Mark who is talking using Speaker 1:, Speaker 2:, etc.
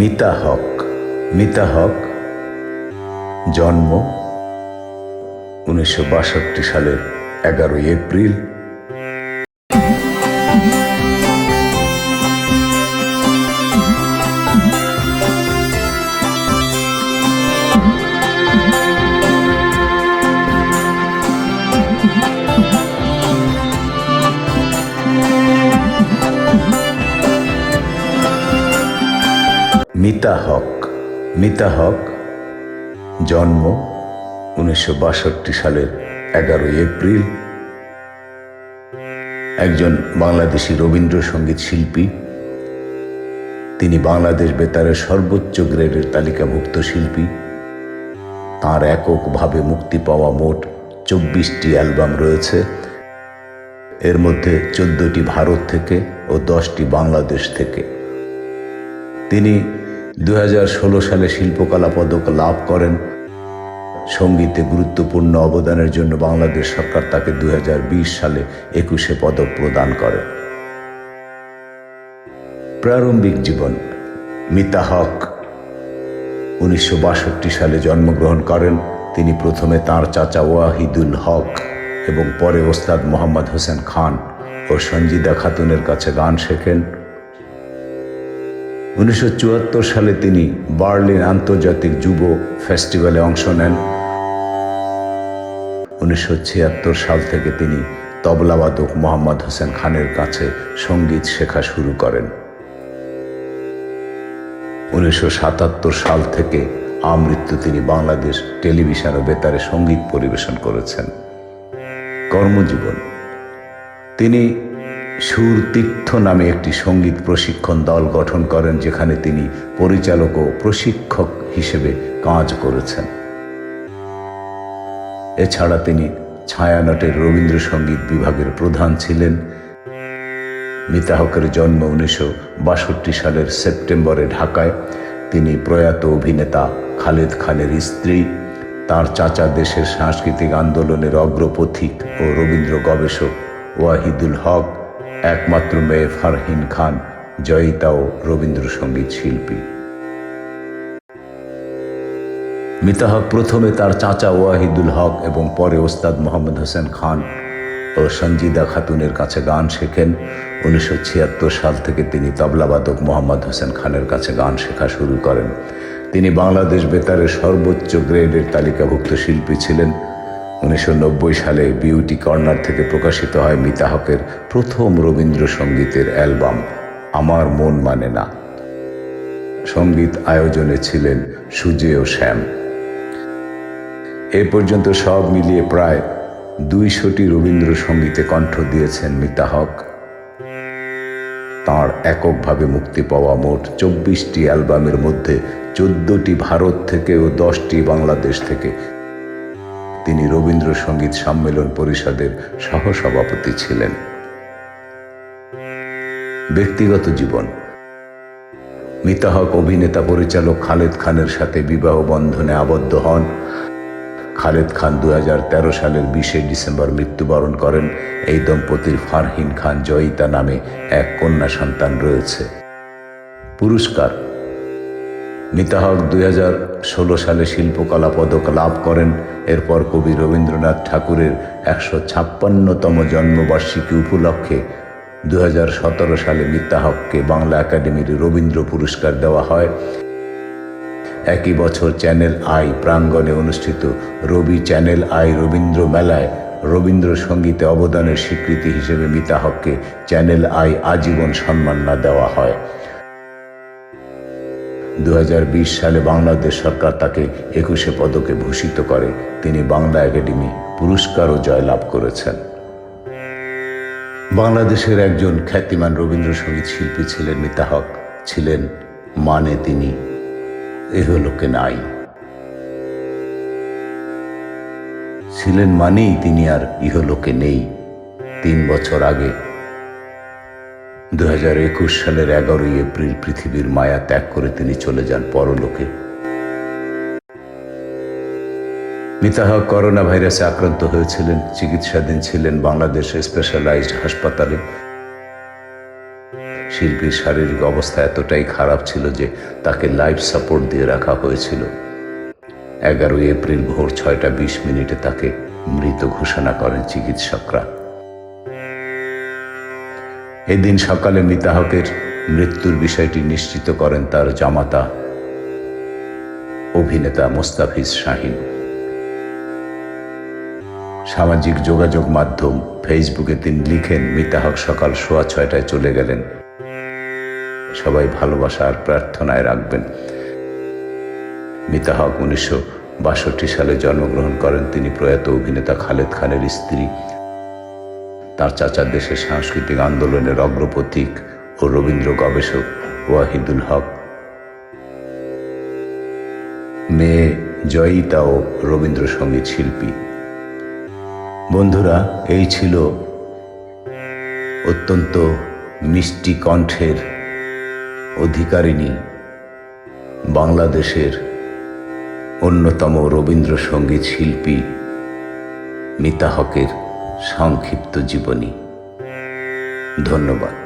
Speaker 1: মিতা হক মিতা হক জন্ম উনিশশো বাষট্টি সালের এগারোই এপ্রিল মিতা হক। মিতা হক জন্ম উনিশশো বাষট্টি সালের এগারোই এপ্রিল। একজন বাংলাদেশি রবীন্দ্রসঙ্গীত শিল্পী। তিনি বাংলাদেশ বেতারের সর্বোচ্চ গ্রেডের তালিকাভুক্ত শিল্পী। তাঁর এককভাবে মুক্তি পাওয়া মোট চব্বিশটি অ্যালবাম রয়েছে। এর মধ্যে চোদ্দটি ভারত থেকে ও দশটি বাংলাদেশ থেকে। তিনি দুই হাজার ষোলো সালে শিল্পকলা পদক লাভ করেন। সঙ্গীতে গুরুত্বপূর্ণ অবদানের জন্য বাংলাদেশ সরকার তাকে দু হাজার বিশ সালে একুশে পদক প্রদান করে। প্রারম্ভিক জীবন, মিতা হক। উনিশশো বাষট্টি সালে জন্মগ্রহণ করেন। তিনি প্রথমে তার চাচা ওয়াহিদুল হক এবং পরে ওস্তাদ মোহাম্মদ হোসেন খান ও সঞ্জিদা খাতুনের কাছে গান শেখেন। উনিশশো সালে তিনি বার্লিন আন্তর্জাতিক যুব ফেস্টিভ্যালে অংশ নেন। উনিশশো ছিয়াত্তর সাল থেকে তিনি তবলাবাদক মোহাম্মদ হোসেন খানের কাছে সংগীত শেখা শুরু করেন। উনিশশো সাতাত্তর সাল থেকে আমৃত্যু তিনি বাংলাদেশ টেলিভিশন ও বেতারে সংগীত পরিবেশন করেছেন। কর্মজীবন। তিনি সুর তীর্থ নামে একটি সংগীত প্রশিক্ষণ দল গঠন করেন, যেখানে তিনি পরিচালক ও প্রশিক্ষক হিসেবে কাজ করেছেন। এছাড়া তিনি ছায়ানটের রবীন্দ্রসঙ্গীত বিভাগের প্রধান ছিলেন। মিতা হকের জন্ম উনিশশো বাষট্টি সালের সেপ্টেম্বরে ঢাকায়। তিনি প্রয়াত অভিনেতা খালেদ খানের স্ত্রী। তার চাচা দেশের সাংস্কৃতিক আন্দোলনের অগ্রপথিক ও রবীন্দ্র গবেষক ওয়াহিদুল হক। একমাত্র মেয়ে ফারহিন খান জয়িতা ও রবীন্দ্রসঙ্গীত শিল্পী। মিতা হক প্রথমে তার চাচা ওয়াহিদুল হক এবং পরে ওস্তাদ মোহাম্মদ হোসেন খান ও সঞ্জিদা খাতুনের কাছে গান শেখেন। উনিশশো ছিয়াত্তর সাল থেকে তিনি তবলাবাদক মোহাম্মদ হোসেন খানের কাছে গান শেখা শুরু করেন। তিনি বাংলাদেশ বেতারের সর্বোচ্চ গ্রেডের তালিকাভুক্ত শিল্পী ছিলেন। উনিশশো নব্বই সালে বিউটি কর্নার থেকে প্রকাশিত হয় মিতা হকের প্রথম রবীন্দ্রসঙ্গীতের অ্যালবাম, আমার মন মানে না। সংগীত আয়োজনে ছিলেন সুজে ও শ্যাম। এ পর্যন্ত সব মিলিয়ে প্রায় দুইশোটি রবীন্দ্রসঙ্গীতে কণ্ঠ দিয়েছেন মিতা হক। তাঁর এককভাবে মুক্তি পাওয়া মোট চব্বিশটি অ্যালবামের মধ্যে চোদ্দটি ভারত থেকে ও দশটি বাংলাদেশ থেকে তিনি রবীন্দ্রসঙ্গীত সম্মেলন পরিষদের সহসভাপতি ছিলেন। ব্যক্তিগত জীবন। মিতা হক অভিনেতা পরিচালক খালেদ খানের সাথে বিবাহ বন্ধনে আবদ্ধ হন। খালেদ খান দু হাজার তেরো সালের বিশে ডিসেম্বর মৃত্যুবরণ করেন। এই দম্পতির ফারহিন খান জয়িতা নামে এক কন্যা সন্তান রয়েছে। পুরস্কার মিতা হক দুই সালে শিল্পকলা পদক লাভ করেন। এরপর কবি রবীন্দ্রনাথ ঠাকুরের একশো ছাপ্পান্নতম জন্মবার্ষিকী উপলক্ষে দুই হাজার সতেরো সালে মিতা হককে বাংলা একাডেমির রবীন্দ্র পুরস্কার দেওয়া হয়। একই বছর চ্যানেল আই প্রাঙ্গণে অনুষ্ঠিত রবি চ্যানেল আই রবীন্দ্র মেলায় রবীন্দ্রসঙ্গীতে অবদানের স্বীকৃতি হিসেবে মিতা হককে চ্যানেল আই আজীবন সম্মাননা দেওয়া হয়। দু হাজার বিশ সালে বাংলাদেশ সরকার তাকে একুশে পদকে ভূষিত করে। তিনি বাংলা একাডেমি পুরস্কারও জয়লাভ করেছেন। বাংলাদেশের একজন খ্যাতিমান রবীন্দ্রসঙ্গীত শিল্পী ছিলেন মিতা হক। ছিলেন মানে তিনি। এহলোকে নাই ছিলেন মানেই তিনি আর ইহলোকে নেই। তিন বছর আগে দু হাজার একুশ সালের এগারোই এপ্রিল পৃথিবীর মায়া ত্যাগ করে তিনি চলে যান পরলোকে। মিতা হক করোনা ভাইরাসে আক্রান্ত হয়েছিলেন, চিকিৎসাধীন ছিলেন বাংলাদেশ স্পেশালাইজড হাসপাতালে। শিল্পীর শারীরিক অবস্থা এতটাই খারাপ ছিল যে তাকে লাইফ সাপোর্ট দিয়ে রাখা হয়েছিল। এগারোই এপ্রিল ভোর ছয়টা বিশ মিনিটে তাকে মৃত ঘোষণা করেন চিকিৎসকরা। এদিন সকালে মিতাহকের মৃত্যুর বিষয়টি নিশ্চিত করেন তার জামাতা অভিনেতা মোস্তাফিজ শাহিন। সামাজিক যোগাযোগ মাধ্যম ফেসবুকে তিনি লিখেন মিতাহক সকাল সোয়া ছয়টায় চলে গেলেন। সবাই ভালোবাসা আর প্রার্থনায় রাখবেন। মিতাহক উনিশশো বাষট্টি সালে জন্মগ্রহণ করেন। তিনি প্রয়াত অভিনেতা খালেদ খানের স্ত্রী। তার চাচার দেশের সাংস্কৃতিক আন্দোলনের অগ্রপথিক ও রবীন্দ্র গবেষক ওয়াহিদুল হক। মেয়ে জয়িতা ও রবীন্দ্রসঙ্গীত শিল্পী। বন্ধুরা, এই ছিল অত্যন্ত মিষ্টি কণ্ঠের অধিকারিণী বাংলাদেশের অন্যতম রবীন্দ্রসঙ্গীত শিল্পী মিতা হকের সংক্ষিপ্ত জীবনী। ধন্যবাদ।